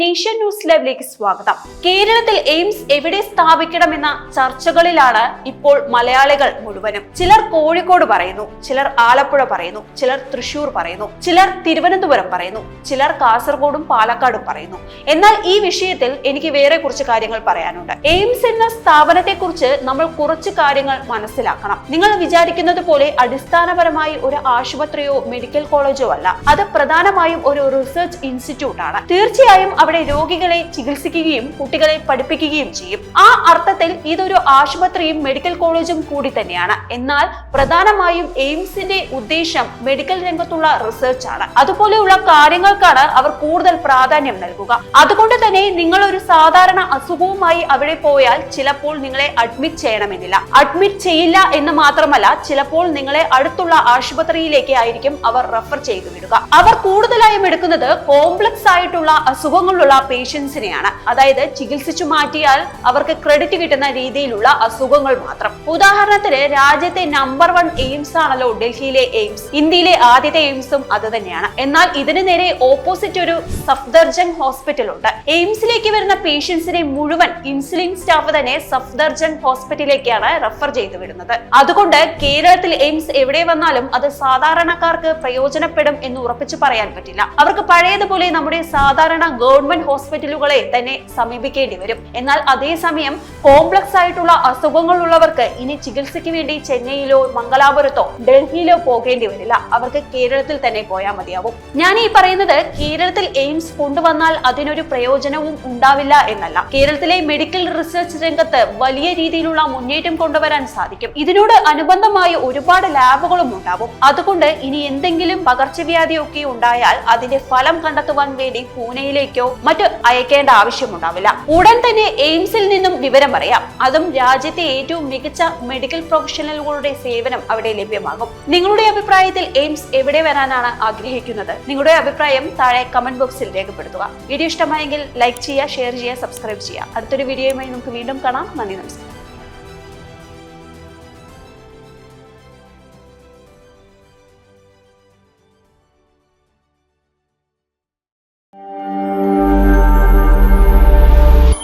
Nation news ലൈവിലേക്ക് സ്വാഗതം. കേരളത്തിൽ എയിംസ് എവിടെ സ്ഥാപിക്കണമെന്ന ചർച്ചകളിലാണ് ഇപ്പോൾ മലയാളികൾ മുഴുവനും. ചിലർ കോഴിക്കോട് പറയുന്നു ചിലർ ആലപ്പുഴ പറയുന്നു ചിലർ തൃശൂർ പറയുന്നു ചിലർ തിരുവനന്തപുരം പറയുന്നു ചിലർ കാസർഗോഡും പാലക്കാടും പറയുന്നു. എന്നാൽ ഈ വിഷയത്തിൽ എനിക്ക് വേറെ കുറച്ച് കാര്യങ്ങൾ പറയാനുണ്ട്. എയിംസ് എന്ന സ്ഥാപനത്തെ കുറിച്ച് നമ്മൾ കുറച്ച് കാര്യങ്ങൾ മനസ്സിലാക്കണം. നിങ്ങൾ വിചാരിക്കുന്നത് പോലെ അടിസ്ഥാനപരമായി ഒരു ആശുപത്രിയോ മെഡിക്കൽ കോളേജോ അല്ല. അത് പ്രധാനമായും ഒരു റിസർച്ച് ഇൻസ്റ്റിറ്റ്യൂട്ട് ആണ് തീർച്ചയായും അവിടെ രോഗികളെ ചികിത്സിക്കുകയും കുട്ടികളെ പഠിപ്പിക്കുകയും ചെയ്യും. ആ അർത്ഥത്തിൽ ഇതൊരു ആശുപത്രിയും മെഡിക്കൽ കോളേജും കൂടി തന്നെയാണ്. എന്നാൽ പ്രധാനമായും എയിംസിന്റെ ഉദ്ദേശം മെഡിക്കൽ രംഗത്തുള്ള റിസർച്ച് ആണ്. അതുപോലെയുള്ള കാര്യങ്ങൾക്കാണ് അവർ കൂടുതൽ പ്രാധാന്യം നൽകുക. അതുകൊണ്ട് തന്നെ നിങ്ങൾ ഒരു സാധാരണ അസുഖവുമായി അവിടെ പോയാൽ ചിലപ്പോൾ നിങ്ങളെ അഡ്മിറ്റ് ചെയ്യണമെന്നില്ല. അഡ്മിറ്റ് ചെയ്യില്ല എന്ന് മാത്രമല്ല ചിലപ്പോൾ നിങ്ങളെ അടുത്തുള്ള ആശുപത്രിയിലേക്ക് ആയിരിക്കും അവർ റെഫർ ചെയ്തു വിടുക. അവർ കൂടുതലായും എടുക്കുന്നത് കോംപ്ലക്സ് ആയിട്ടുള്ള അസുഖങ്ങളുള്ള പേഷ്യൻസിനെയാണ് അതായത് ചികിത്സിച്ചു മാറ്റിയാൽ അവർക്ക് ക്രെഡിറ്റ് കിട്ടുന്ന രീതിയിലുള്ള അസുഖങ്ങൾ മാത്രം. ഉദാഹരണത്തിന് രാജ്യത്തെ നമ്പർ വൺ എയിംസ് ആണല്ലോ ഡൽഹിയിലെ എയിംസ്. ഇന്ത്യയിലെ ആദ്യത്തെ എയിംസും അത് തന്നെയാണ്. എന്നാൽ ഇതിന് നേരെ ഓപ്പോസിറ്റ് ഒരു സഫ്ദർജംഗ് ഹോസ്പിറ്റൽ ഉണ്ട്. എയിംസിലേക്ക് വരുന്ന പേഷ്യൻസിനെ മുഴുവൻ ഇൻസുലിൻ സ്റ്റാഫ് തന്നെ സഫ്ദർജംഗ് ഹോസ്പിറ്റലിലേക്കാണ് റെഫർ ചെയ്തു വിടുന്നത്. അതുകൊണ്ട് കേരളത്തിൽ എയിംസ് എവിടെ വന്നാലും അത് സാധാരണക്കാർക്ക് പ്രയോജനപ്പെടും എന്ന് ഉറപ്പിച്ചു പറയാൻ പറ്റില്ല. അവർക്ക് പഴയതുപോലെ നമ്മുടെ സാധാരണ ഗവൺമെന്റ് ഹോസ്പിറ്റലുകളെ തന്നെ സമീപിക്കേണ്ടി വരും. എന്നാൽ അതേസമയം കോംപ്ലക്സ് ആയിട്ടുള്ള അസുഖങ്ങളുള്ളവർക്ക് ഇനി ചികിത്സയ്ക്ക് വേണ്ടി ചെന്നൈയിലോ മംഗലാപുരത്തോ ഡൽഹിയിലോ പോകേണ്ടി വരില്ല. അവർക്ക് കേരളത്തിൽ തന്നെ പോയാൽ മതിയാവും. ഞാൻ ഈ പറയുന്നത് കേരളത്തിൽ എയിംസ് കൊണ്ടുവന്നാൽ അതിനൊരു പ്രയോജനവും ഉണ്ടാവില്ല എന്നല്ല. കേരളത്തിലെ മെഡിക്കൽ റിസർച്ച് രംഗത്ത് വലിയ രീതിയിലുള്ള മുന്നേറ്റം കൊണ്ടുവരാൻ സാധിക്കും. ഇതിനോട് അനുബന്ധമായി ഒരുപാട് ലാബുകളും ഉണ്ടാവും. അതുകൊണ്ട് ഇനി എന്തെങ്കിലും പകർച്ചവ്യാധിയൊക്കെ ഉണ്ടായാൽ അതിന്റെ ഫലം കണ്ടെത്തുവാൻ വേണ്ടി പൂനെയിലേക്കോ മറ്റ് അയക്കേണ്ട ആവശ്യമുണ്ടാവില്ല. ഉടൻ തന്നെ എയിംസിൽ നിന്നും വിവരം പറയാം. അതും രാജ്യത്തെ ഏറ്റവും മികച്ച മെഡിക്കൽ പ്രൊഫഷണലുകളുടെ സേവനം അവിടെ ലഭ്യമാകും. നിങ്ങളുടെ അഭിപ്രായത്തിൽ എയിംസ് എവിടെ വരാനാണ് ആഗ്രഹിക്കുന്നത്? നിങ്ങളുടെ അഭിപ്രായം താഴെ കമന്റ് ബോക്സിൽ രേഖപ്പെടുത്തുക. വീഡിയോ ഇഷ്ടമായെങ്കിൽ ലൈക്ക് ചെയ്യുക ഷെയർ ചെയ്യുക സബ്സ്ക്രൈബ് ചെയ്യുക. അടുത്തൊരു വീഡിയോയുമായി നമുക്ക് വീണ്ടും കാണാം. നന്ദി നമസ്കാരം.